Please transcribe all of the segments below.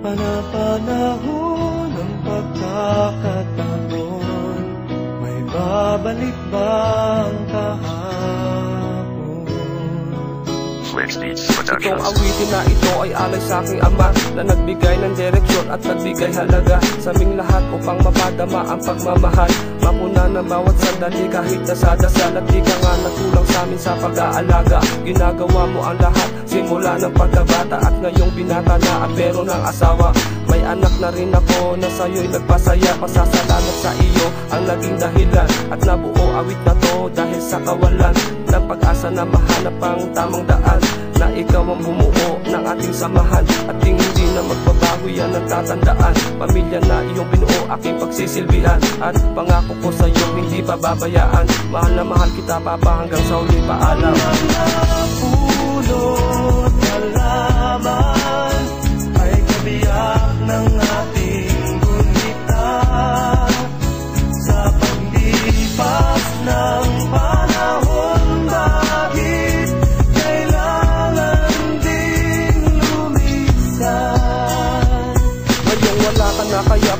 Panapanahon ng pagkakataon. May babalik? Switch Beats Itong awitin na ito ay alay sa aking ama Na nagbigay ng direksyon at nagbigay halaga Sa aming lahat upang mapadama ang pagmamahal. Mapuna ng bawat sandali kahit nasa dasal At di ka nga natulang sa amin sa pag-aalaga. Ginagawa mo ang lahat simula ng pagkabata At ngayong binata na at pero ng asawa May anak na rin ako na sa'yo'y nagpasaya Pasasalamat sa iyo. Ang naging dahilan At nabuo awit na to dahil sa kawalan Ng pag-asa na mahanap ang tamang daan. Na ikaw ang bumuo ng ating samahan At di hindi na magbabago yan ang tatandaan. Pamilya na iyong binuo aking pagsisilbihan At pangako ko sa iyo hindi pababayaan Mahal na mahal kita papa hanggang sa uli paalam. Pulot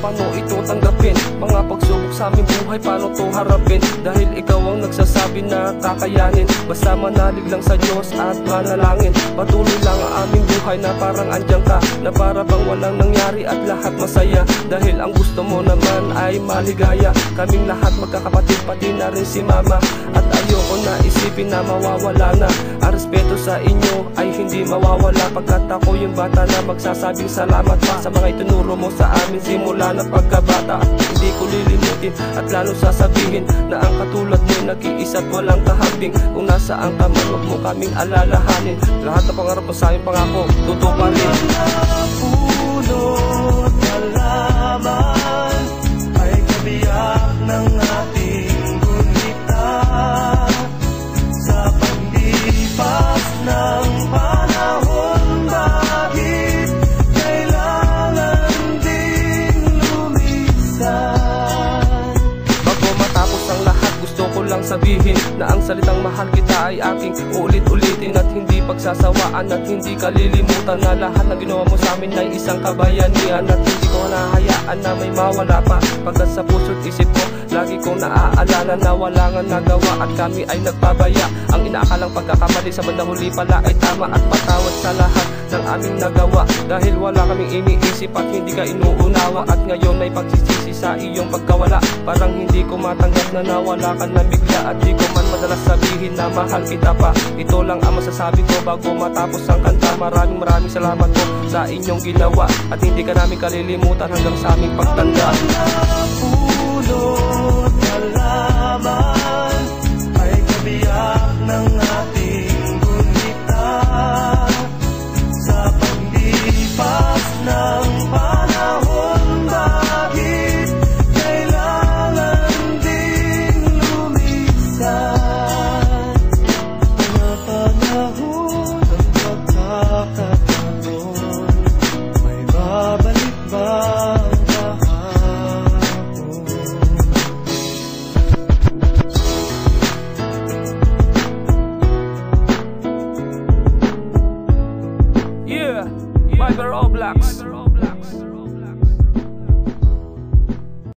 na kaya ito tanggapin. Mga pagsubok sa aming buhay paano to harapin? Dahil ikaw ang nagsasabi na kakayanin. Basta manalig lang sa Diyos at manalangin. Patuloy lang ang aming buhay na parang andyan ka. Na para bang walang nangyari at lahat masaya. Dahil ang gusto mo naman ay maligaya. Kaming lahat magkakapatid pati na rin si mama. At ayoko na isipin na mawawala na. Ang respeto sa inyo ay hindi mawawala. Pagkat ako yung bata na magsasabing salamat pa Sa mga itinuro mo sa amin simula ng pagkabata At hindi ko lilimutin at lalo sasabihin Na ang katulad mo'y nag-iisa't walang kahambing Kung nasaan ka man huwag mo kaming alalahanin. Lahat ng pangarap mo sa pangako tutuparin Pulot halaman sabihin Na ang salitang mahal kita ay aking ulit-ulitin At hindi pagsasawaan at hindi kalilimutan Na lahat na ginawa mo sa amin ay isang kabayanihan At hindi ko nahayaan na may mawala pa. Pagkat sa puso't isip ko Lagi kong naaalala na wala nga nagawa At kami ay nagpabaya. Ang inaakalang pagkakamali sa bandang huli pala ay tama At patawad sa lahat ng aming nagawa. Dahil wala kaming iniisip at hindi ka inuunawa. At ngayon ay pagsisisi sa iyong pagkawala. Parang hindi ko matanggap na nawala ka na bigla At di ko man madalas sabihin na mahal kita pa. Ito lang ang masasabi ko bago matapos ang kanta. Maraming maraming salamat po sa inyong ginawa. At hindi ka namin kalilimutan hanggang sa aming pagtanda. Pulot Micro Roblox.